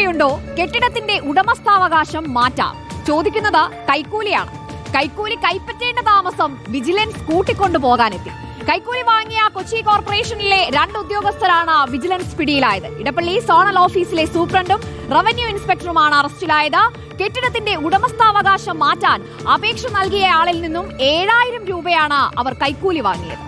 രൂപയുണ്ടോ കെട്ടിടത്തിന്റെ ഉടമസ്ഥാവകാശം മാറ്റാം. ചോദിക്കുന്നത് കൈക്കൂലിയാണ്. കൈക്കൂലി കൈപ്പറ്റേണ്ട താമസം വിജിലൻസ് കൂട്ടിക്കൊണ്ടു പോകാനെത്തി കൈക്കൂലി വാങ്ങിയ കൊച്ചി കോർപ്പറേഷനിലെ രണ്ട് ഉദ്യോഗസ്ഥരാണ് വിജിലൻസ് പിടിയിലായത്. ഇടപ്പള്ളി സോണൽ ഓഫീസിലെ സൂപ്രണ്ടും റവന്യൂ ഇൻസ്പെക്ടറുമാണ് അറസ്റ്റിലായത്. കെട്ടിടത്തിന്റെ ഉടമസ്ഥാവകാശം മാറ്റാൻ അപേക്ഷ നൽകിയ ആളിൽ നിന്നും ഏഴായിരം രൂപയാണ് അവർ കൈക്കൂലി വാങ്ങിയത്.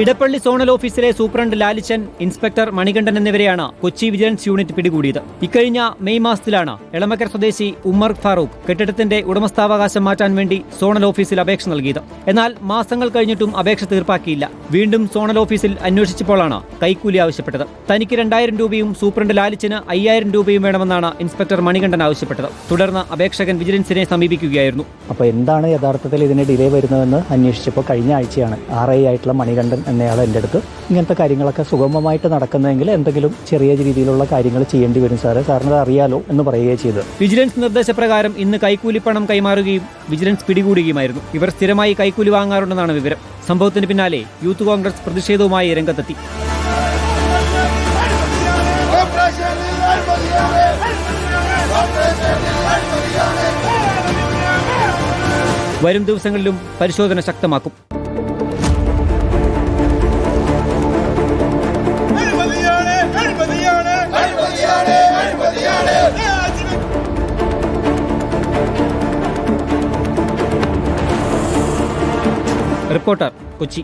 ഇടപ്പള്ളി സോണൽ ഓഫീസിലെ സൂപ്രണ്ട് ലാലിച്ചൻ ഇൻസ്പെക്ടർ മണികണ്ഠൻ എന്നിവരെയാണ് കൊച്ചി വിജിലൻസ് യൂണിറ്റ് പിടികൂടിയത്. ഇക്കഴിഞ്ഞ മെയ് മാസത്തിലാണ് എളമക്കര സ്വദേശി ഉമ്മർ ഫാറൂഖ് കെട്ടിടത്തിന്റെ ഉടമസ്ഥാവകാശം മാറ്റാൻ വേണ്ടി സോണൽ ഓഫീസിൽ അപേക്ഷ നൽകിയത്. എന്നാൽ മാസങ്ങൾ കഴിഞ്ഞിട്ടും അപേക്ഷ തീർപ്പാക്കിയില്ല. വീണ്ടും സോണൽ ഓഫീസിൽ അന്വേഷിച്ചപ്പോഴാണ് കൈക്കൂലി ആവശ്യപ്പെട്ടത്. തനിക്ക് രണ്ടായിരം രൂപയും സൂപ്രണ്ട് ലാലിച്ചന് അയ്യായിരം രൂപയും വേണമെന്നാണ് ഇൻസ്പെക്ടർ മണികണ്ഠൻ ആവശ്യപ്പെട്ടത്. തുടർന്ന് അപേക്ഷകൻ വിജിലൻസിനെ സമീപിക്കുകയായിരുന്നു. അപ്പോൾ എന്താണ് യഥാർത്ഥത്തിൽ ഇതിന് ഡിലേ വരുന്നതെന്ന് അന്വേഷിച്ചപ്പോൾ കഴിഞ്ഞ ആഴ്ചയാണ് ആർ ഐ ആയിട്ടുള്ള മണികണ്ഠൻ എന്നയാൾ എന്റെ അടുത്ത് ഇങ്ങനത്തെ കാര്യങ്ങളൊക്കെ സുഗമമായിട്ട് നടക്കുന്നതെങ്കിൽ എന്തെങ്കിലും ചെറിയ രീതിയിലുള്ള കാര്യങ്ങൾ ചെയ്യേണ്ടി വരും സാറേ. സാറിന് അറിയാലോ എന്ന് പറയുകയും ചെയ്തത് വിജിലൻസ് നിർദ്ദേശപ്രകാരം ഇന്ന് കൈക്കൂലിപ്പണം കൈമാറുകയും വിജിലൻസ് പിടികൂടുകയുമായിരുന്നു. ഇവർ സ്ഥിരമായി കൈക്കൂലി വാങ്ങാറുണ്ടെന്നാണ് വിവരം. സംഭവത്തിന് പിന്നാലെ യൂത്ത് കോൺഗ്രസ് പ്രതിഷേധവുമായി രംഗത്തെത്തി. വരും ദിവസങ്ങളിലും പരിശോധന ശക്തമാക്കും. റിപ്പോർട്ടർ കൊച്ചി